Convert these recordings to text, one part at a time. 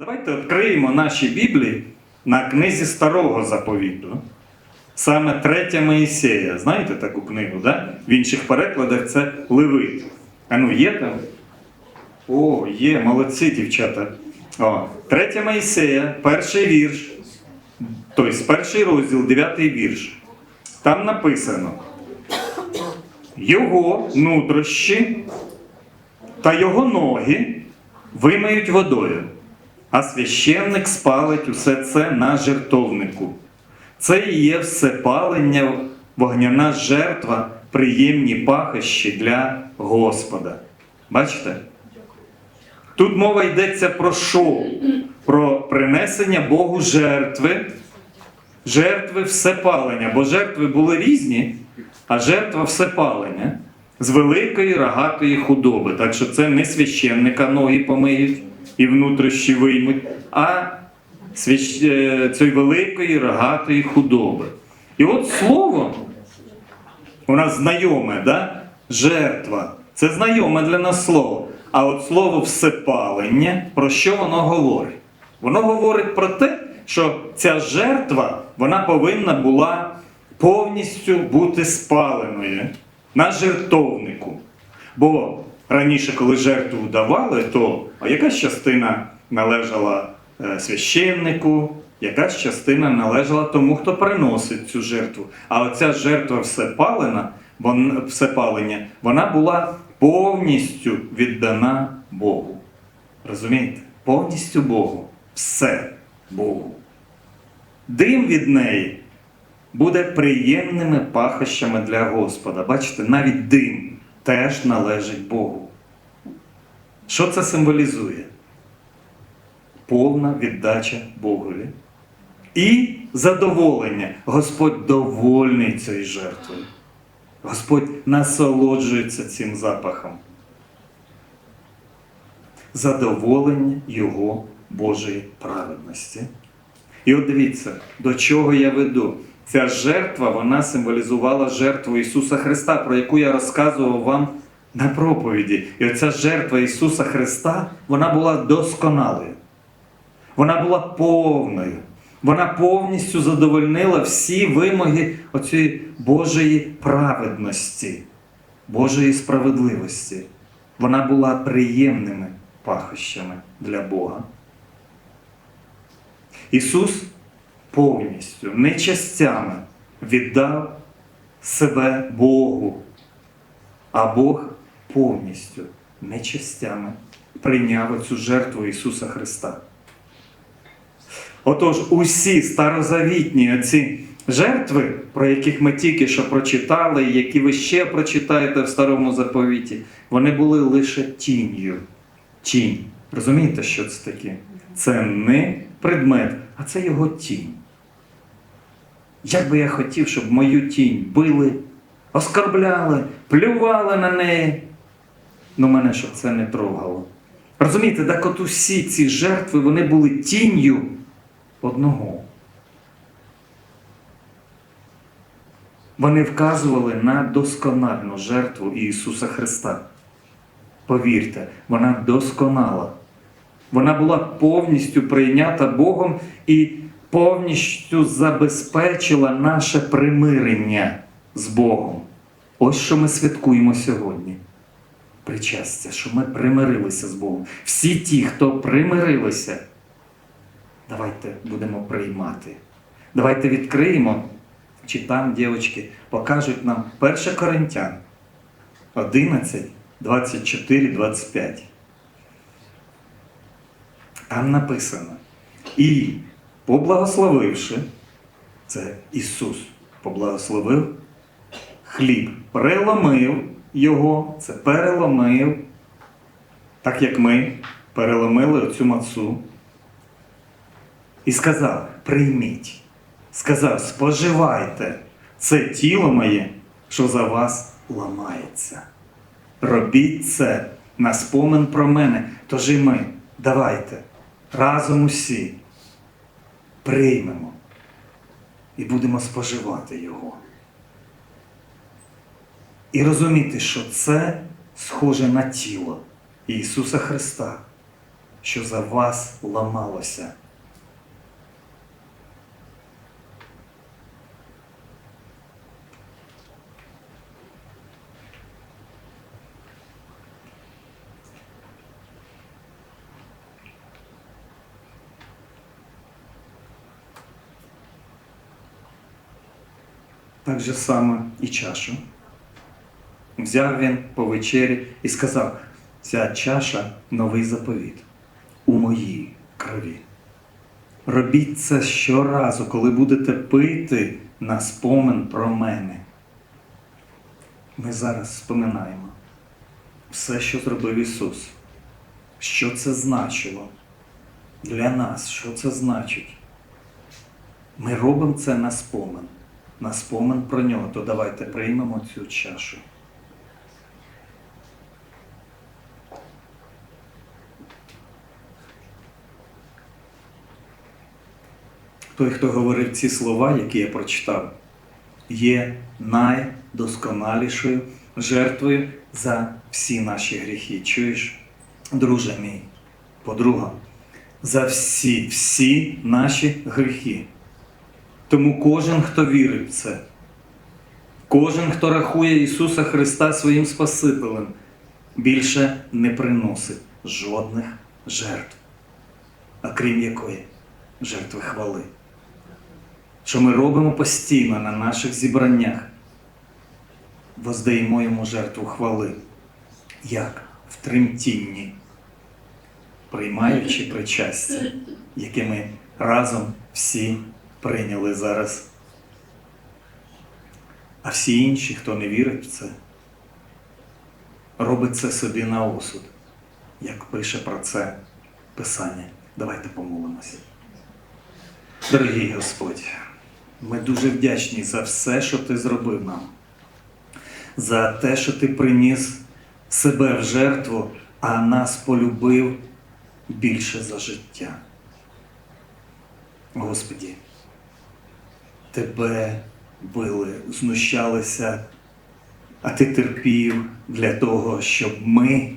Давайте відкриємо наші Біблії на книзі Старого заповіту. Саме третя Моїсея. Знаєте таку книгу, да? В інших перекладах це Левит. А ну є там? О, є, молодці, дівчата. О, третя Моїсея, перший вірш. Тобто, перший розділ, дев'ятий вірш. Там написано: Його нутрощі та його ноги вимиють водою, а священник спалить усе це на жертовнику. Це і є всепалення, вогняна жертва, приємні пахощі для Господа. Бачите? Тут мова йдеться про що? Про принесення Богу жертви, жертви всепалення, бо жертви були різні, а жертва всепалення з великої рогатої худоби. Так що це не священника ноги помиють і внутрішні виймуть, а свящ... е, цієї великої рогатої худоби. І от слово у нас знайоме, да? жертва. Це знайоме для нас слово. А от слово всепалення, про що воно говорить? Воно говорить про те, що ця жертва вона повинна була повністю бути спаленою на жертовнику. Бо раніше, коли жертву давали, то якась частина належала е, священнику, якась частина належала тому, хто приносить цю жертву. А оця жертва всепалена, всепалення, вона була повністю віддана Богу. Розумієте? Повністю Богу. Все Богу. Дим від неї буде приємними пахощами для Господа. Бачите, навіть дим теж належить Богу. Що це символізує? Повна віддача Богові. І задоволення. Господь довольний цією жертвою. Господь насолоджується цим запахом. Задоволення Його Божої праведності. І от дивіться, до чого я веду. Ця жертва вона символізувала жертву Ісуса Христа, про яку я розказував вам на проповіді. І оця жертва Ісуса Христа вона була досконалою. Вона була повною. Вона повністю задовольнила всі вимоги оцієї Божої праведності, Божої справедливості. Вона була приємними пахощами для Бога. Ісус повністю, не частями віддав себе Богу, а Бог повністю, не частями прийняв цю жертву Ісуса Христа. Отож, усі старозавітні оці жертви, про яких ми тільки що прочитали, які ви ще прочитаєте в старому заповіті, вони були лише тінню. Тінь. Розумієте, що це таке? Це не предмет, а це його тінь. Як би я хотів, щоб мою тінь били, оскорбляли, плювали на неї. Ну мене щоб це не трогало. Розумієте, так от усі ці жертви вони були тінню одного. Вони вказували на доскональну жертву Ісуса Христа. Повірте, вона досконала. Вона була повністю прийнята Богом і повністю забезпечила наше примирення з Богом. Ось що ми святкуємо сьогодні. Причастя, що ми примирилися з Богом. Всі ті, хто примирилися, давайте будемо приймати. Давайте відкриємо, чи там, дівчатки, покажуть нам 1 Коринтян 11, 24, 25. Там написано. І поблагословивши, це Ісус поблагословив хліб, переломив його, це переломив, так як ми переломили оцю мацу. І сказав: прийміть. Сказав, споживайте це тіло моє, що за вас ламається. Робіть це на спомин про мене. Тож і ми, давайте разом усі приймемо і будемо споживати його. І розуміти, що це схоже на тіло Ісуса Христа. що за вас ламалося. Так же саме і чашу. Взяв він по вечері і сказав: ця чаша новий заповіт у моїй крові. Робіть це щоразу, коли будете пити на спомин про мене. Ми зараз споминаємо все, що зробив Ісус. Що це значило для нас? Що це значить? Ми робимо це на спомин, на спомин про нього, то давайте приймемо цю чашу. Той, хто говорив ці слова, які я прочитав, є найдосконалішою жертвою за всі наші гріхи. Чуєш, друже мій, подруга, за всі, всі наші гріхи. Тому кожен, хто вірить в це, кожен, хто рахує Ісуса Христа своїм Спасителем, більше не приносить жодних жертв, а крім якої жертви хвали. Що ми робимо постійно на наших зібраннях, воздаємо йому жертву хвали, як в тремтінні, приймаючи причастя, яке ми разом всі прийняли зараз. А всі інші, хто не вірить в це, робить це собі на осуд, як пише про це Писання. Давайте помолимося. Дорогий Господь, ми дуже вдячні за все, що Ти зробив нам, за те, що Ти приніс себе в жертву, а нас полюбив більше за життя. Господі, Тебе били, знущалися, а Ти терпів для того, щоб ми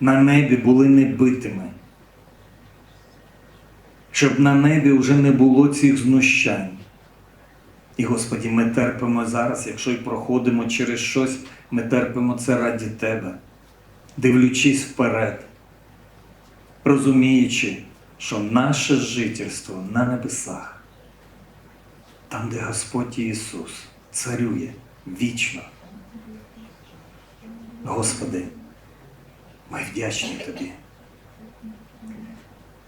на небі були небитими щоб на небі вже не було цих знущань. І, Господі, ми терпимо зараз, якщо й проходимо через щось, ми терпимо це раді Тебе, дивлячись вперед, розуміючи, що наше жительство на небесах, там, де Господь Ісус царює вічно. Господи, ми вдячні Тобі.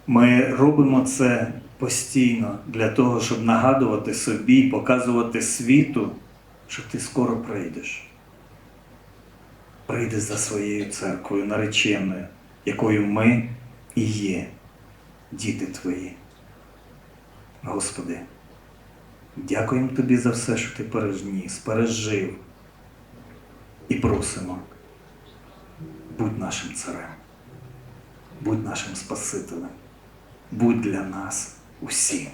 Ми робимо це постійно для того, щоб нагадувати собі, показувати світу, що ти скоро прийдеш. Прийдеш за своєю церквою нареченою, якою ми і є, діти твої. Господи, дякуємо Тобі за все, що ти пережніс, пережив. І просимо, будь нашим царем, будь нашим Спасителем будь для нас усім.